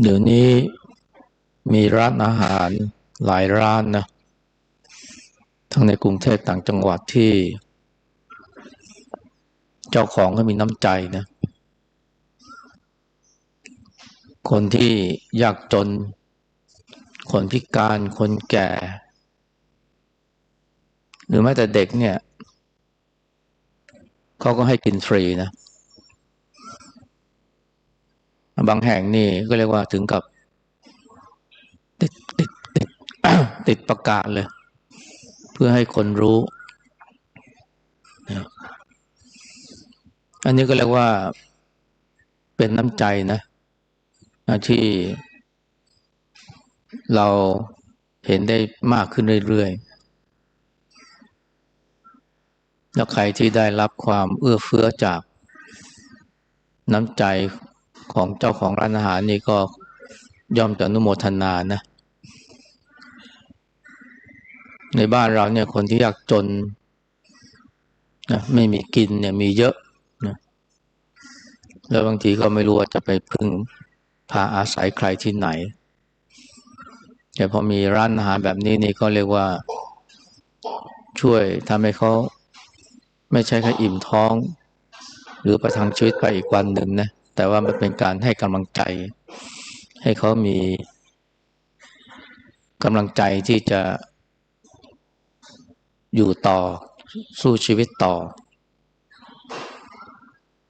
เดี๋ยวนี้มีร้านอาหารหลายร้านนะ ทั้งในกรุงเทพต่างจังหวัดที่ เจ้าของก็มีน้ำใจนะ คนที่ยากจน คนพิการคนแก่ หรือแม้แต่เด็กเนี่ยเขาก็ให้กินฟรีนะ บางแห่งนี่ก็เรียกว่าถึงกับ ติดติดติดติดประกาศเลย เพื่อให้คนรู้ อันนี้ก็เรียกว่าเป็นน้ำใจนะที่เราเห็นได้มากขึ้นเรื่อยๆ แล้วใครที่ได้รับความเอื้อเฟื้อจากน้ำใจ ของเจ้าของร้านอาหารนี่ก็ย่อมจะนุโมทนานะ ในบ้านเราเนี่ยคนที่ยากจนนะไม่มีกินเนี่ยมีเยอะนะแล้วบางทีก็ไม่รู้ว่าจะไปพึ่งพาอาศัยใครที่ไหน แต่พอมีร้านอาหารแบบนี้นี่ก็เรียกว่าช่วยทำให้เขาไม่ใช่แค่อิ่มท้อง หรือประทังชีวิตไปอีกวันหนึ่งนะ แต่ว่ามันเป็นการให้กำลังใจ ให้เขามีกำลังใจที่จะอยู่ต่อสู้ชีวิตต่อ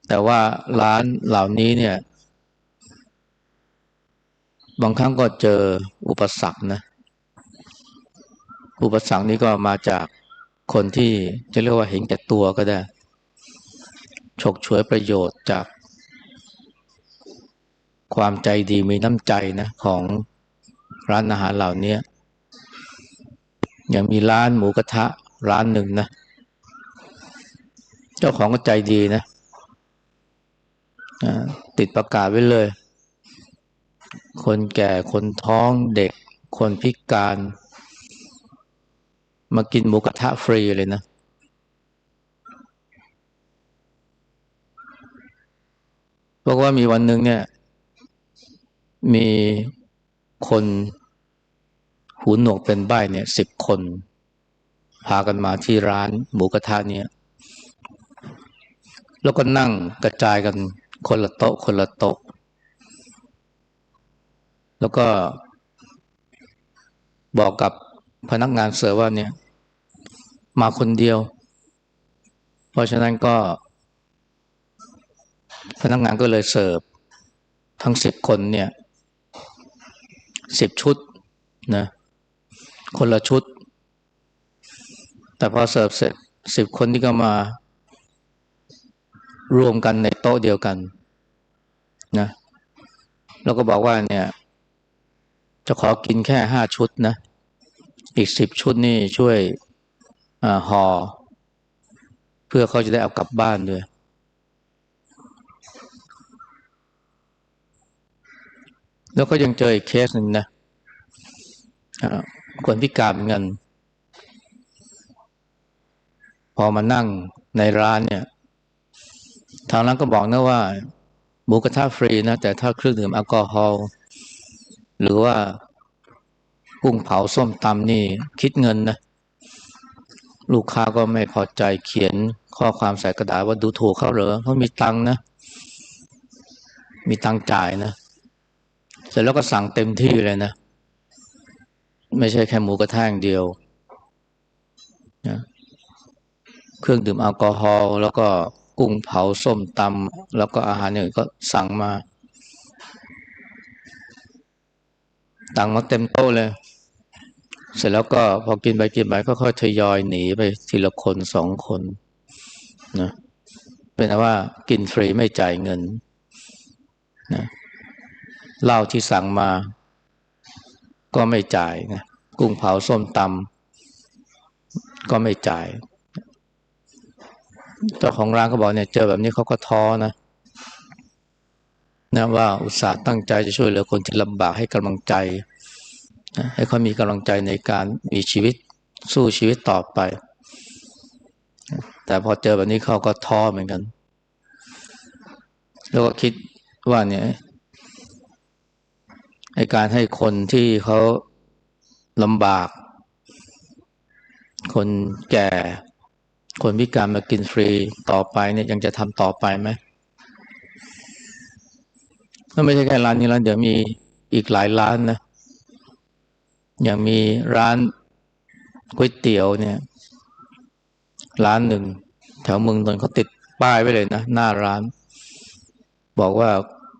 แต่ว่าร้านเหล่านี้เนี่ย บางครั้งก็เจออุปสรรคนะ อุปสรรคนี้ก็มาจากคนที่จะเรียกว่าเห็นแก่ตัวก็ได้ ฉกฉวยประโยชน์จาก ความใจดีมีน้ำใจนะของร้านอาหารเหล่านี้อย่างมีร้านหมูกระทะร้านหนึ่งนะ เจ้าของก็ใจดีนะติดประกาศไว้เลย คนแก่คนท้องเด็ก คนพิการ มากินหมูกระทะฟรีเลยนะบอกว่ามีวันหนึ่งเนี่ย มีคนหูหนวกเป็นใบ้เนี่ยสิบคน พากันมาที่ร้านหมูกระทะเนี่ยแล้วก็นั่งกระจายกันคนละโต๊ะคนละโต๊ะ แล้วก็บอกกับพนักงานเสิร์ฟว่าเนี่ย มาคนเดียว เพราะฉะนั้นก็ พนักงานก็เลยเสิร์ฟทั้งสิบคนเนี่ย สิบชุดนะคนละชุด แต่พอเสิร์ฟเสร็จสิบคนที่ก็มารวมกันในโต๊ะเดียวกันนะแล้วก็บอกว่าเนี่ย จะขอกินแค่ห้าชุดนะ อีกสิบชุดนี่ช่วยอห่อเพื่อเขาจะได้เอากลับบ้านด้วย แล้วก็ยังเจออีกเคสหนึ่งนะคนพิการเหมือนกันพอมานั่งในร้านเนี่ย ทางร้านก็บอกนะว่าหมูกระทะฟรีนะ แต่ถ้าเครื่องดื่มแอลกอฮอล์หรือว่ากุ้งเผาส้มตำนี่คิดเงินนะ ลูกค้าก็ไม่พอใจเขียนข้อความใส่กระดาษว่าดูถูกเขาเหรอเขามีตังนะ มีตังจ่ายนะ เสร็จแล้วก็สั่งเต็มที่เลยนะ ไม่ใช่แค่หมูกระทะงเดียวนะเครื่องดื่มแอลกอฮอล์แล้วก็กุ้งเผาส้มตำแล้วก็อาหารอื่นก็สั่งมาตังมาเต็มโต๊ะเลย เสร็จแล้วก็พอกินไปกินไปก็ค่อยทยอยหนีไปทีละคนสองคนนะเป็นว่ากินฟรีไม่จ่ายเงินนะ เหล้าที่สั่งมา ก็ไม่จ่ายนะกุ้งเผาส้มตำก็ไม่จ่าย เจ้าของร้านเขาบอกเนี่ยเจอแบบนี้เขาก็ท้อนะนะว่าอุตส่าห์ตั้งใจจะช่วยเหลือคนที่ลำบากให้กำลังใจ ให้เขามีกำลังใจในการมีชีวิตสู้ชีวิตต่อไป แต่พอเจอแบบนี้เขาก็ท้อเหมือนกัน แล้วก็คิดว่าเนี่ย ให้การให้คนที่เขาลำบาก คนแก่ คนพิการมากินฟรีต่อไปเนี่ยยังจะทำต่อไปไหมก็ไม่ใช่แค่ร้านนี้ร้านเดี๋ยวมีอีกหลายร้านนะอย่างมีร้านก๋วยเตี๋ยวเนี่ย ร้านหนึ่ง แถวเมืองนนท์เขาติดป้ายไว้เลยนะ หน้าร้าน บอกว่า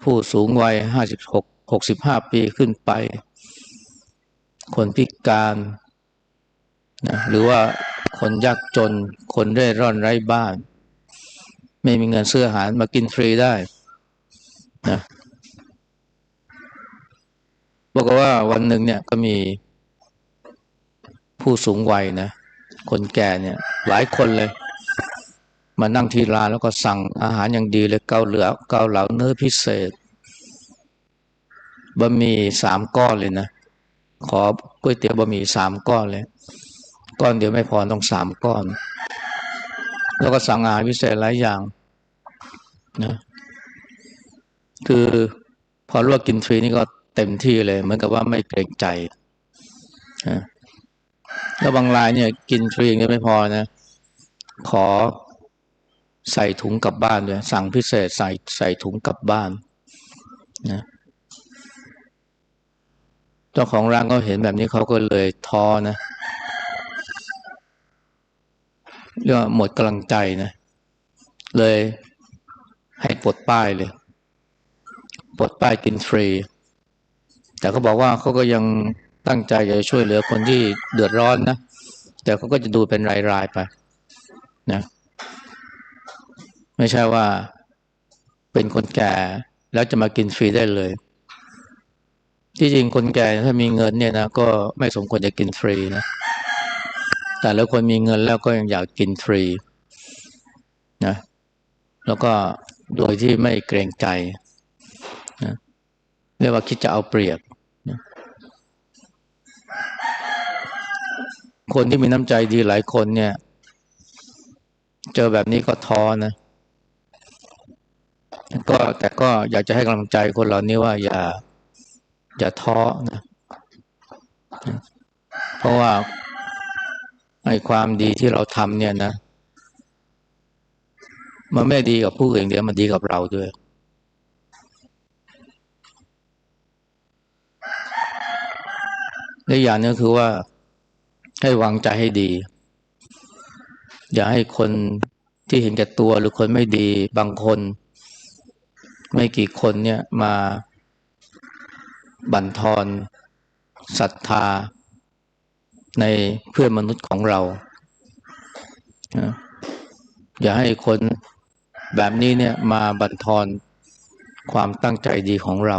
ผู้สูงวัยห้าสิบหก หกสิบห้าปีขึ้นไป คนพิการนะหรือว่าคนยากจน คนเร่ร่อนไร้บ้าน ไม่มีเงินซื้ออาหารมากินฟรีได้นะบอกว่าวันหนึ่งเนี่ยก็มีผู้สูงวัยนะ คนแก่เนี่ย หลายคนเลย มานั่งที่ร้านแล้วก็สั่งอาหารอย่างดีเลยเกาเหลือเกาเหลาเนื้อพิเศษ บะหมี่สามก้อนเลยนะ ขอก๋วยเตี๋ยวบะหมี่สามก้อนเลย ก้อนเดียวไม่พอต้องสามก้อน แล้วก็สั่งอาหารพิเศษหลายอย่างนะคือพอรู้ว่ากินฟรีนี่ก็เต็มที่เลย เหมือนกับว่าไม่เกรงใจนะแล้วบางรายเนี่ย กินฟรียังไม่พอนะ ขอใส่ถุงกลับบ้านด้วยสั่งพิเศษใส่ใส่ถุงกลับบ้านนะ เจ้าของร้านก็เห็นแบบนี้เขาก็เลยท้อนะเรียกว่าหมดกำลังใจนะ เลยให้ปลดป้ายเลยปลดป้ายกินฟรี แต่เขาบอกว่าเขาก็ยังตั้งใจจะช่วยเหลือคนที่เดือดร้อนนะ แต่เขาก็จะดูเป็นรายๆไปนะ ไม่ใช่ว่าเป็นคนแก่แล้วจะมากินฟรีได้เลย ที่จริงคนแก่ถ้ามีเงินเนี่ยนะก็ไม่สมควรจะกินฟรีนะแต่แล้วคนมีเงินแล้วก็ยังอยากกินฟรีนะแล้วก็โดยที่ไม่เกรงใจนะเรียกว่าคิดจะเอาเปรียบนะคนที่มีน้ำใจดีหลายคนเนี่ย เจอแบบนี้ก็ท้อนะก็แต่ก็อยากจะให้กำลังใจคนเหล่านี้ว่าอย่า อย่าท้อนะเพราะว่าไอ้ความดีที่เราทำเนี่ยนะมันไม่ดีกับผู้อื่นเดียวมันดีกับเราด้วย และอย่างนึงคือว่าให้วางใจให้ดี อย่าให้คนที่เห็นแก่ตัวหรือคนไม่ดีบางคน ไม่กี่คนเนี่ยมา บั่นทอนศรัทธาในเพื่อนมนุษย์ของเรา อย่าให้คนแบบนี้เนี่ยมาบั่นทอนความตั้งใจดีของเรา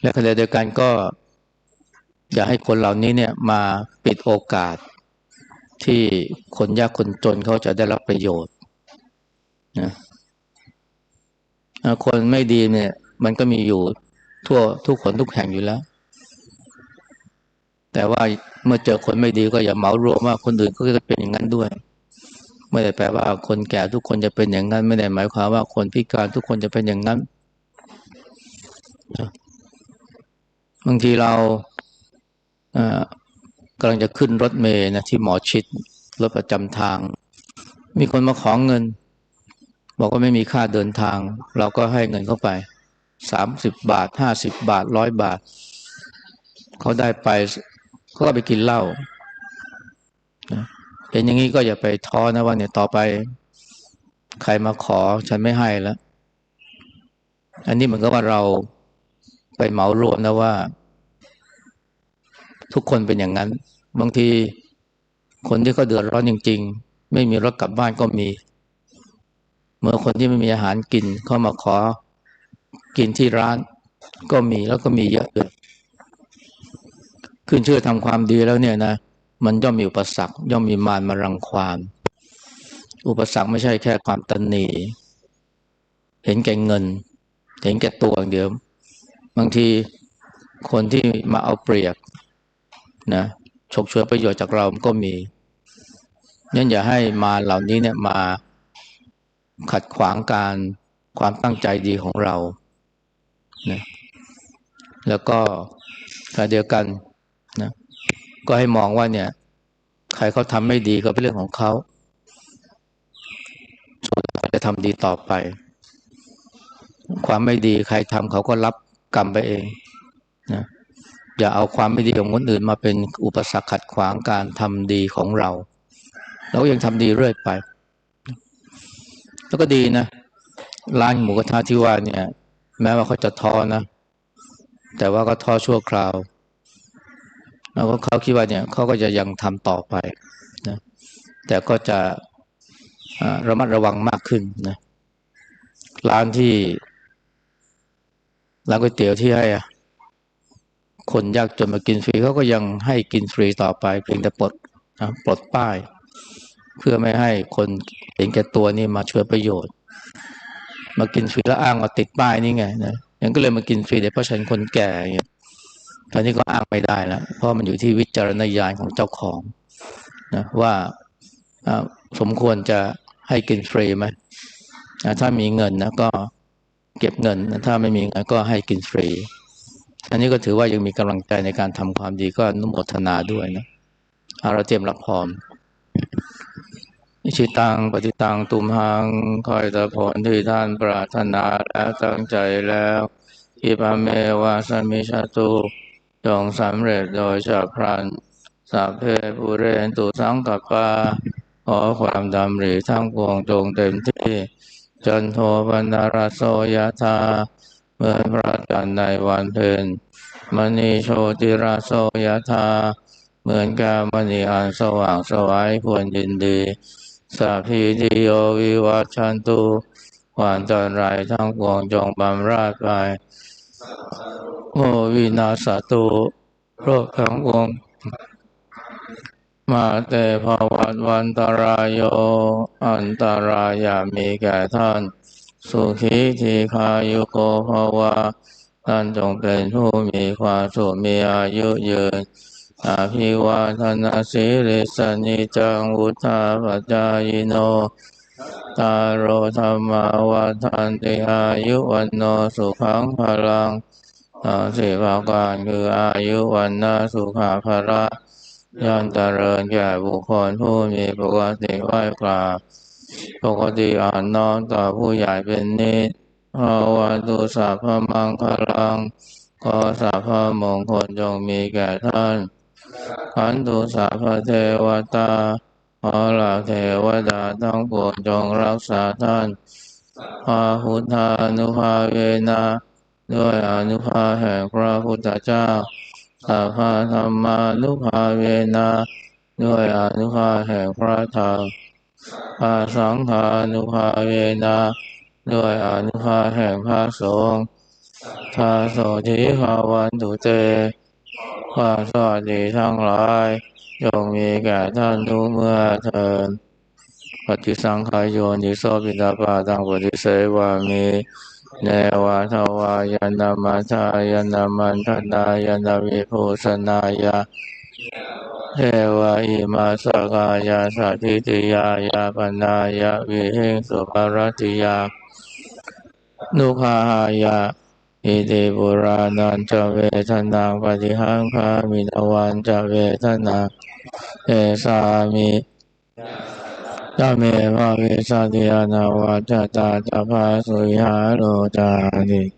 และขณะเดียวกันก็ อย่าให้คนเหล่านี้เนี่ยมาปิดโอกาสที่คนยากคนจนเขาจะได้รับประโยชน์นะ คนไม่ดีเนี่ย มันก็มีอยู่ทั่วทุกคนทุกแห่งอยู่แล้ว แต่ว่าเมื่อเจอคนไม่ดีก็อย่าเหมารวมว่าคนอื่นก็จะเป็นอย่างนั้นด้วย ไม่ได้แปลว่าคนแก่ทุกคนจะเป็นอย่างนั้น ไม่ได้หมายความว่าคนพิการทุกคนจะเป็นอย่างนั้นบางทีเรากำลังจะขึ้นรถเมย์นะที่หมอชิดรถประจำทาง มีคนมาขอเงิน บอกว่าไม่มีค่าเดินทาง เราก็ให้เงินเข้าไปสามสิบบาทห้าสิบบาทร้อยบาท เขาได้ไปเขาก็ไปกินเหล้าเป็นอย่างนี้ก็อย่าไปท้อนะว่าเนี่ยต่อไป ใครมาขอฉันไม่ให้แล้ว อันนี้เหมือนกับว่าเราไปเหมารวมนะว่า ทุกคนเป็นอย่างนั้น บางทีคนที่เขาเดือดร้อนจริง ๆ ไม่มีรถกลับบ้านก็มี เมื่อคนที่ไม่มีอาหารกินเข้ามาขอกินที่ร้านก็มีแล้วก็มีเยอะเลยขึ้นชื่อทำความดีแล้วเนี่ยนะ มันย่อมมีอุปสรรคย่อมมีมารมารังควานอุปสรรคไม่ใช่แค่ความตันหนีเห็นแก่เงิน เห็นแก่ตัวอย่างเดียว บางทีคนที่มาเอาเปรียบนะฉกฉวยประโยชน์จากเราก็มีนั่นอย่าให้มาเหล่านี้เนี่ยมา ขัดขวางการความตั้งใจดีของเรานะแล้วก็ขณะเดียวกันนะก็ให้มองว่าเนี่ย ใครเขาทำไม่ดีก็เป็นเรื่องของเขาส่วนเราจะทำดีต่อไป ความไม่ดีใครทำเขาก็รับกรรมไปเองนะอย่าเอาความไม่ดีของคนอื่นมาเป็นอุปสรรคขัดขวางการทำดีของเรา เราก็ยังทำดีเรื่อยไป แล้วก็ดีนะ ร้านหมูกระทะที่ว่าเนี่ย แม้ว่าเขาจะท้อนะ แต่ว่าก็ท้อชั่วคราว แล้วก็เขาคิดว่าเนี่ยเขาก็จะยังทำต่อไปนะ แต่ก็จะระมัดระวังมากขึ้นนะ ร้านที่ร้านก๋วยเตี๋ยวที่ให้อะคนยากจนมากินฟรีเขาก็ยังให้กินฟรีต่อไป เพียงแต่ปลดนะปลดป้าย เพื่อไม่ให้คน เห็นแก่ตัวนี่มาช่วยประโยชน์ มากินฟรีแล้วอ้างว่าติดป้ายนี่ไงนะยังก็เลยมากินฟรีแต่เพราะฉันคนแก่เงี้ยตอนนี้ก็อ้างไม่ได้แล้วเพราะมันอยู่ที่วิจารณญาณของเจ้าของนะว่าสมควรจะให้กินฟรีไหมถ้ามีเงินนะก็เก็บเงินถ้าไม่มีเงินก็ให้กินฟรี อันนี้ก็ถือว่ายังมีกำลังใจในการทำความดีก็นุโมทนาด้วยนะเราเตรียมรับพร้อม อิชิตังปฏิตังตุมหังคอยตะผลที่ท่านปรารถนาแล้วตั้งใจแล้วอิปเมวาสมิชาตุจงสำเร็จโดยฉับพลันสัพเพปุเรนตุสังกปาขอความดำริทั้งปวงจงเต็มที่จนโทปนารโสยธาเมื่อพระจันทร์ในวันเพ็ญมณีโชติราโสยธาเหมือนกามณีอันสว่างสวายควรยินดี สัพพิติโยวิวัชชันตุความตอนไรทั้งปวงจงบำราดไปโอวินาสตุโรคทั้งปวงมาเตภวัตวันตรายโยอันตรายามีแก่ท่าน สุขีทีคายุโกภวะท่านจงเป็นผู้มีความสุขมีอายุยืน อาภิวาทนาสิริสนิจังวุธาปจายโนตาโรธรรมาวาทันติอายุวันโนสุขังพลังสิบาการคืออายุวันนาสุขาภระย่อมเจริญแก่บุคคลผู้มีปกติไหวกราบปกติอ่อนน้อมต่อผู้ใหญ่เป็นนิสภาวะตุสัพพมังคลังขอสัพพมงคลจงมีแก่ท่าน ขันตุสัพเทวตาขอเหล่าเทวดาทั้งปวงจงรักษาท่านพาหุทานุภาเวนะด้วยอนุภาแห่งพระพุทธเจ้าสัพพะธรรมานุภาเวนะด้วยอนุภาแห่งพระธรรมพาสังฆานุภาเวนะด้วยอนุภาแห่งพระสงฆ์ทาโสทิภาวันตุเต ความสวัสดีทั้งหลายจงมีแก่ท่านทุกเมื่อเทินปฏิสังขายโยนิโสปิตาปาตังปฏิเสวามีเนวะทวายนามาทายนามันทนายนาวิภูสนายาเทวะอิมาสกายาสัติติยายาปนายาวิหิงสุปรติยานุภาหายา อิติบุรานันจะเวทนาปฏิหังคามินวันจะเวทนาเอสามิตเมวะเวสติยานาวาจตาตาภาสุยหาโลจานิ